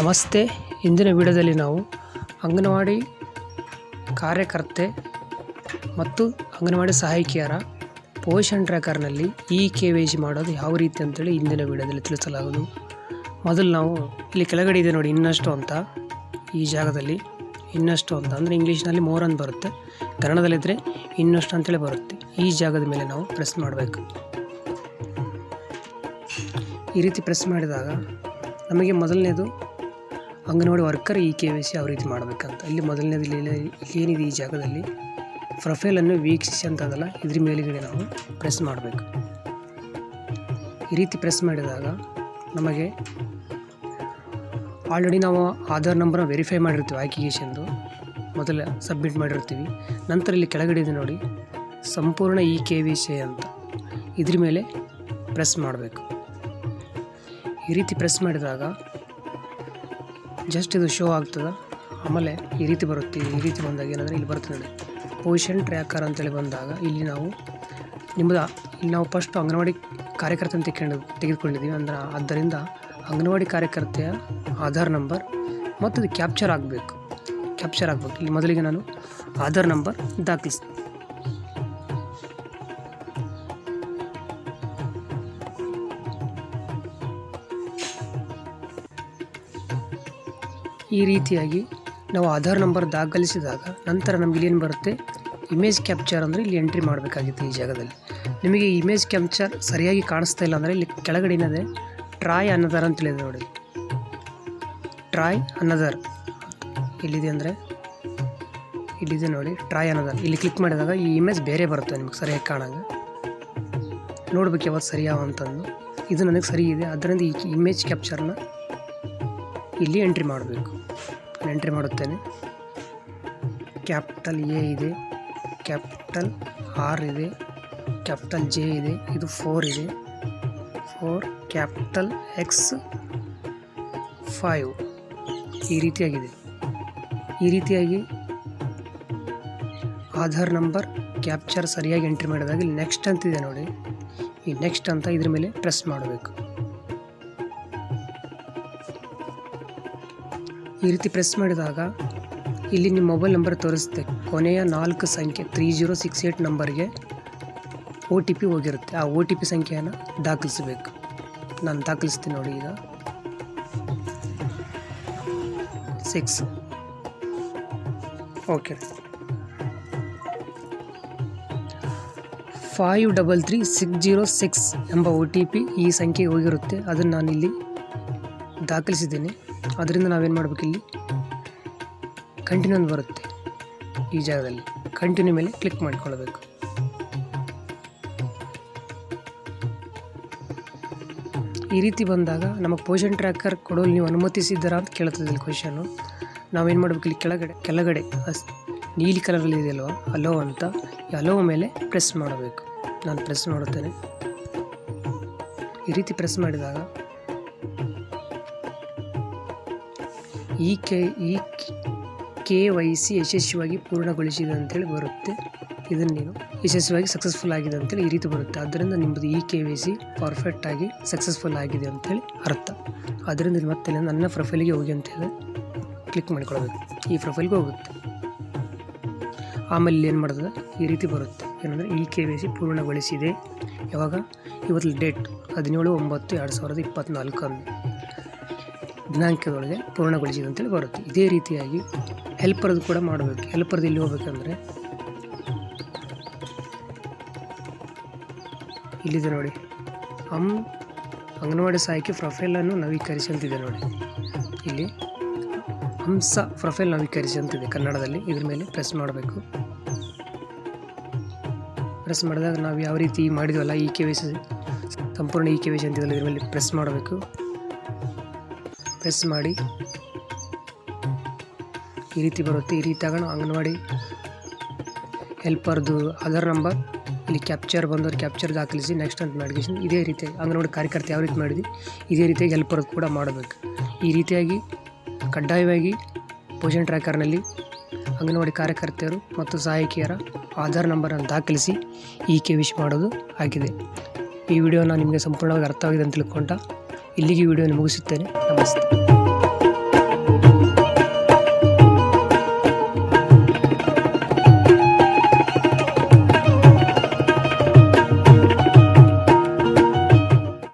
ನಮಸ್ತೆ. ಇಂದಿನ ವಿಡಿಯೋದಲ್ಲಿ ನಾವು ಅಂಗನವಾಡಿ ಕಾರ್ಯಕರ್ತೆ ಮತ್ತು ಅಂಗನವಾಡಿ ಸಹಾಯಕಿಯರ ಪೋಷಣ್ ಟ್ರ್ಯಾಕರ್ನಲ್ಲಿ ಇ ಕೆ ವೈ ಜಿ ಮಾಡೋದು ಯಾವ ರೀತಿ ಅಂತೇಳಿ ಇಂದಿನ ವಿಡಿಯೋದಲ್ಲಿ ತಿಳಿಸಲಾಗೋದು ಮೊದಲು ನಾವು ಇಲ್ಲಿ ಕೆಳಗಡೆ ಇದೆ ನೋಡಿ, ಇನ್ನಷ್ಟು ಅಂತ. ಈ ಜಾಗದಲ್ಲಿ ಇನ್ನಷ್ಟು ಅಂತ. ಅಂದರೆ ಇಂಗ್ಲೀಷ್ನಲ್ಲಿ ಮೋರ್ ಅಂತ ಬರುತ್ತೆ. ಕನ್ನಡದಲ್ಲಿದ್ದರೆ ಇನ್ನಷ್ಟು ಅಂತೇಳಿ ಬರುತ್ತೆ. ಈ ಜಾಗದ ಮೇಲೆ ನಾವು ಪ್ರೆಸ್ ಮಾಡಬೇಕು. ಈ ರೀತಿ ಪ್ರೆಸ್ ಮಾಡಿದಾಗ ನಮಗೆ ಮೊದಲನೇದು anganwadi worker E K Y C ಯಾವ ರೀತಿ ಮಾಡಬೇಕಂತ. ಇಲ್ಲಿ ಮೊದಲನೇದು ಇಲ್ಲಿ ಏನಿದೆ ಈ ಜಾಗದಲ್ಲಿ? ಪ್ರೊಫೈಲನ್ನು ವೀಕ್ಷಿಸಿ ಅಂತ ಅದಲ್ಲ, ಇದ್ರ ಮೇಲುಗಡೆ ನಾವು ಪ್ರೆಸ್ ಮಾಡಬೇಕು. ಈ ರೀತಿ ಪ್ರೆಸ್ ಮಾಡಿದಾಗ ನಮಗೆ ಆಲ್ರೆಡಿ ನಾವು ಆಧಾರ್ ನಂಬರ್ನ ವೆರಿಫೈ ಮಾಡಿರ್ತೀವಿ ಆಯ್ಕೆಗೇಶಂದು ಮೊದಲ ಸಬ್ಮಿಟ್ ಮಾಡಿರ್ತೀವಿ. ನಂತರ ಇಲ್ಲಿ ಕೆಳಗಡೆ ಇದೆ ನೋಡಿ, ಸಂಪೂರ್ಣ ಇ ಕೆ ವಿ ಸಿ ಅಂತ. ಇದ್ರ ಮೇಲೆ ಪ್ರೆಸ್ ಮಾಡಬೇಕು. ಈ ರೀತಿ ಪ್ರೆಸ್ ಮಾಡಿದಾಗ ಜಸ್ಟ್ ಇದು ಶೋ ಆಗ್ತದೆ. ಆಮೇಲೆ ಈ ರೀತಿ ಬರುತ್ತೆ, ಈ ರೀತಿ ಬಂದಾಗ ಏನಂದರೆ ಇಲ್ಲಿ ಬರುತ್ತೆ ನೋಡಿ. ಪೊಸಿಷನ್ ಟ್ರ್ಯಾಕರ್ ಅಂತೇಳಿ ಬಂದಾಗ ಇಲ್ಲಿ ನಾವು ನಿಮ್ಮದು, ಇಲ್ಲಿ ನಾವು ಫಸ್ಟ್ ಅಂಗನವಾಡಿ ಕಾರ್ಯಕರ್ತನ ತೆಗೆದು ತೆಗೆದುಕೊಂಡಿದ್ದೀವಿ. ಅಂದ್ರೆ ಆದ್ದರಿಂದ ಅಂಗನವಾಡಿ ಕಾರ್ಯಕರ್ತೆಯ ಆಧಾರ್ ನಂಬರ್ ಮತ್ತು ಇದು ಕ್ಯಾಪ್ಚರ್ ಆಗಬೇಕು. ಕ್ಯಾಪ್ಚರ್ ಆಗಬೇಕು. ಇಲ್ಲಿ ಮೊದಲಿಗೆ ನಾನು ಆಧಾರ್ ನಂಬರ್ ದಾಖಲಿಸ್ತೀನಿ. ಈ ರೀತಿಯಾಗಿ ನಾವು ಆಧಾರ್ ನಂಬರ್ ದಾಖಲಿಸಿದಾಗ ನಂತರ ನಮಗೆ ಇಲ್ಲೇನು ಬರುತ್ತೆ? ಇಮೇಜ್ ಕ್ಯಾಪ್ಚರ್ ಅಂದರೆ ಇಲ್ಲಿ ಎಂಟ್ರಿ ಮಾಡಬೇಕಾಗಿತ್ತು ಈ ಜಾಗದಲ್ಲಿ. ನಿಮಗೆ ಇಮೇಜ್ ಕ್ಯಾಪ್ಚರ್ ಸರಿಯಾಗಿ ಕಾಣಿಸ್ತಾ ಇಲ್ಲ ಅಂದರೆ ಇಲ್ಲಿ ಕೆಳಗಡೆ ಏನಿದೆ? ಟ್ರಾಯ್ ಅನ್ನದರ್ ಅಂತೇಳಿದೆ ನೋಡಿ. ಟ್ರಾಯ್ ಅನ್ನದರ್ ಎಲ್ಲಿದೆ ಅಂದರೆ? ಇಲ್ಲಿದೆ ನೋಡಿ. ಟ್ರಾಯ್ ಅನ್ನದರ್ ಇಲ್ಲಿ ಕ್ಲಿಕ್ ಮಾಡಿದಾಗ ಈ ಇಮೇಜ್ ಬೇರೆ ಬರುತ್ತೆ ನಿಮಗೆ ಸರಿಯಾಗಿ ಕಾಣಂಗೆ. ನೋಡ್ಬೇಕು ಯಾವತ್ತು ಸರಿಯಾವ ಅಂತಂದು. ಇದು ನನಗೆ ಸರಿ ಇದೆ. ಅದರಿಂದ ಈ ಇಮೇಜ್ ಕ್ಯಾಪ್ಚರ್ನ ಇಲ್ಲಿ ಎಂಟ್ರಿ ಮಾಡಬೇಕು. ನಾನು ಎಂಟ್ರಿ ಮಾಡುತ್ತೇನೆ. ಕ್ಯಾಪಿಟಲ್ ಎ ಇದೆ. ಕ್ಯಾಪಿಟಲ್ ಆರ್ ಇದೆ. ಕ್ಯಾಪಿಟಲ್ ಜೆ ಇದೆ. ಇದು ಫೋರ್ ಇದೆ. Four, capital X five. ಈ ರೀತಿಯಾಗಿದೆ. ಈ ರೀತಿಯಾಗಿ ಆಧಾರ್ ನಂಬರ್, ಕ್ಯಾಪ್ಚರ್ ಸರಿಯಾಗಿ ಎಂಟ್ರಿ ಮಾಡಿದಾಗ ಇಲ್ಲಿ ನೆಕ್ಸ್ಟ್ ಅಂತಿದೆ ನೋಡಿ. ಈ ನೆಕ್ಸ್ಟ್ ಅಂತ ಇದ್ರ ಮೇಲೆ ಪ್ರೆಸ್ ಮಾಡಬೇಕು. ಈ ರೀತಿ ಪ್ರೆಸ್ ಮಾಡಿದಾಗ ಇಲ್ಲಿ ನಿಮ್ಮ ಮೊಬೈಲ್ ನಂಬರ್ ತೋರಿಸುತ್ತೆ. ಕೊನೆಯ ನಾಲ್ಕು ಸಂಖ್ಯೆ ತ್ರೀ ಜೀರೋ ಸಿಕ್ಸ್ ಏಯ್ಟ್ ನಂಬರ್ಗೆ ಒ ಟಿ ಪಿ ಹೋಗಿರುತ್ತೆ. ಆ ಒ ಟಿ ಪಿ ಸಂಖ್ಯೆಯನ್ನು ದಾಖಲಿಸಬೇಕು. ನಾನು ದಾಖಲಿಸ್ತೀನಿ ನೋಡಿ ಈಗ. Six okay five double three six zero six ಎಂಬ ಒ ಟಿ ಪಿ ಈ ಸಂಖ್ಯೆಗೆ ಹೋಗಿರುತ್ತೆ. ಅದನ್ನು ನಾನಿಲ್ಲಿ ದಾಖಲಿಸಿದ್ದೀನಿ. ಅದರಿಂದ ನಾವೇನು ಮಾಡಬೇಕು ಇಲ್ಲಿ ಕಂಟಿನ್ಯೂ ಅಂತ ಬರುತ್ತೆ ಈ ಜಾಗದಲ್ಲಿ. ಕಂಟಿನ್ಯೂ ಮೇಲೆ ಕ್ಲಿಕ್ ಮಾಡಿಕೊಳ್ಬೇಕು. ಈ ರೀತಿ ಬಂದಾಗ ನಮಗೆ ಪೋಷನ್ ಟ್ರ್ಯಾಕರ್ ಕೊಡೋಲ್ಲಿ ನೀವು ಅನುಮತಿಸಿದ್ದೀರಾ ಅಂತ ಕೇಳ್ತದೆ ಇಲ್ಲಿ ಕ್ವಶನು ನಾವೇನು ಮಾಡಬೇಕು ಇಲ್ಲಿ ಕೆಳಗಡೆ ಕೆಳಗಡೆ, ಅಸ್ ನೀಲಿ ಕಲರಲ್ಲಿ ಇದೆಯಲ್ವ? ಅಲೋ ಅಂತ ಈ ಅಲೋ ಮೇಲೆ ಪ್ರೆಸ್ ಮಾಡಬೇಕು. ನಾನು ಪ್ರೆಸ್ ಮಾಡುತ್ತೇನೆ ಈ ರೀತಿ ಪ್ರೆಸ್ ಮಾಡಿದಾಗ ಈ ಕೆ ಈ ಕೆ ವೈ ಸಿ ಯಶಸ್ವಿಯಾಗಿ ಪೂರ್ಣಗೊಳಿಸಿದೆ ಅಂತೇಳಿ ಬರುತ್ತೆ. ಇದನ್ನು ನೀವು ಯಶಸ್ವಿಯಾಗಿ ಸಕ್ಸಸ್ಫುಲ್ ಆಗಿದೆ ಅಂತೇಳಿ ಈ ರೀತಿ ಬರುತ್ತೆ. ಆದ್ದರಿಂದ ನಿಮ್ಮದು E K Y C perfect ಆಗಿ ಸಕ್ಸಸ್ಫುಲ್ ಆಗಿದೆ ಅಂತೇಳಿ ಅರ್ಥ. ಆದ್ದರಿಂದ ಇಲ್ಲಿ ಮತ್ತೆ ನನ್ನ ಪ್ರೊಫೈಲಿಗೆ ಹೋಗಿ ಅಂತೇಳಿ ಕ್ಲಿಕ್ ಮಾಡ್ಕೊಳ್ಬೇಕು. ಈ ಪ್ರೊಫೈಲ್ಗೆ ಹೋಗುತ್ತೆ. ಆಮೇಲೆ ಏನು ಮಾಡ್ತದೆ? ಈ ರೀತಿ ಬರುತ್ತೆ. ಏನಂದರೆ ಈ ಕೆ ವೈ ಸಿ ಪೂರ್ಣಗೊಳಿಸಿದೆ. ಯಾವಾಗ? ಇವತ್ತು ಡೇಟ್ ಹದಿನೇಳು ಒಂಬತ್ತು ಎರಡು ಸಾವಿರದ ಇಪ್ಪತ್ತ್ನಾಲ್ಕು ಅಂತ ದಿನಾಂಕದೊಳಗೆ ಪೂರ್ಣಗೊಳಿಸಿದೆ ಅಂತೇಳಿ ಬರುತ್ತೆ. ಇದೇ ರೀತಿಯಾಗಿ ಹೆಲ್ಪರ್ದು ಕೂಡ ಮಾಡಬೇಕು. ಹೆಲ್ಪರ್ದು ಇಲ್ಲಿ ಹೋಗ್ಬೇಕಂದ್ರೆ ಇಲ್ಲಿದೆ ನೋಡಿ. ಅಮ್ ಅಂಗನವಾಡಿ ಸಹಾಯಕಿ ಪ್ರೊಫೈಲನ್ನು ನವೀಕರಿಸಿ ಅಂತಿದೆ ನೋಡಿ. ಇಲ್ಲಿ ಹಂಸ ಪ್ರೊಫೈಲ್ ನವೀಕರಿಸಿ ಅಂತಿದೆ ಕನ್ನಡದಲ್ಲಿ. ಇದ್ರ ಮೇಲೆ ಪ್ರೆಸ್ ಮಾಡಬೇಕು. ಪ್ರೆಸ್ ಮಾಡಿದಾಗ ನಾವು ಯಾವ ರೀತಿ ಮಾಡಿದ್ವಲ್ಲ ಈ ಕೆ ವಿ ಸಿ ಸಂಪೂರ್ಣ ಈ ಕೆ ವಿ ಸಿ ಅಂತಿದಲ್ಲ ಇದ್ರ ಮೇಲೆ ಪ್ರೆಸ್ ಮಾಡಬೇಕು. ಪ್ರೆಸ್ ಮಾಡಿ. ಈ ರೀತಿ ಬರುತ್ತೆ, ಈ ರೀತಿ ತಗೊಂಡು ಅಂಗನವಾಡಿ. ಹೆಲ್ಪರ್ದು ಆಧಾರ್ ನಂಬರ್ ಇಲ್ಲಿ ಕ್ಯಾಪ್ಚರ್ ಬಂದವ್ರು ಕ್ಯಾಪ್ಚರ್ ದಾಖಲಿಸಿ ನೆಕ್ಸ್ಟ್ ಅಂತ ಮಾಡಿಕೇಶನ್ ಇದೇ ರೀತಿ ಅಂಗನವಾಡಿ ಕಾರ್ಯಕರ್ತೆ ಯಾವ ರೀತಿ ಮಾಡಿದ್ವಿ, ಇದೇ ರೀತಿಯಾಗಿ ಹೆಲ್ಪರ್ ಕೂಡ ಮಾಡಬೇಕು. ಈ ರೀತಿಯಾಗಿ ಕಡ್ಡಾಯವಾಗಿ ಪೋಷಣ್ ಟ್ರ್ಯಾಕರ್ನಲ್ಲಿ ಅಂಗನವಾಡಿ ಕಾರ್ಯಕರ್ತೆಯರು ಮತ್ತು ಸಹಾಯಕಿಯರ ಆಧಾರ್ ನಂಬರನ್ನು ದಾಖಲಿಸಿ ಈ ಕೆ ವಿಶ್ ಮಾಡೋದು ಆಗಿದೆ. ಈ ವಿಡಿಯೋನ ನಿಮಗೆ ಸಂಪೂರ್ಣವಾಗಿ ಅರ್ಥವಾಗಿದೆ ಅಂತ ತಿಳ್ಕೊಂಡ ಇಲ್ಲಿಗೆ ವಿಡಿಯೋನ ಮುಗಿಸುತ್ತೇನೆ. ನಮಸ್ತೆ.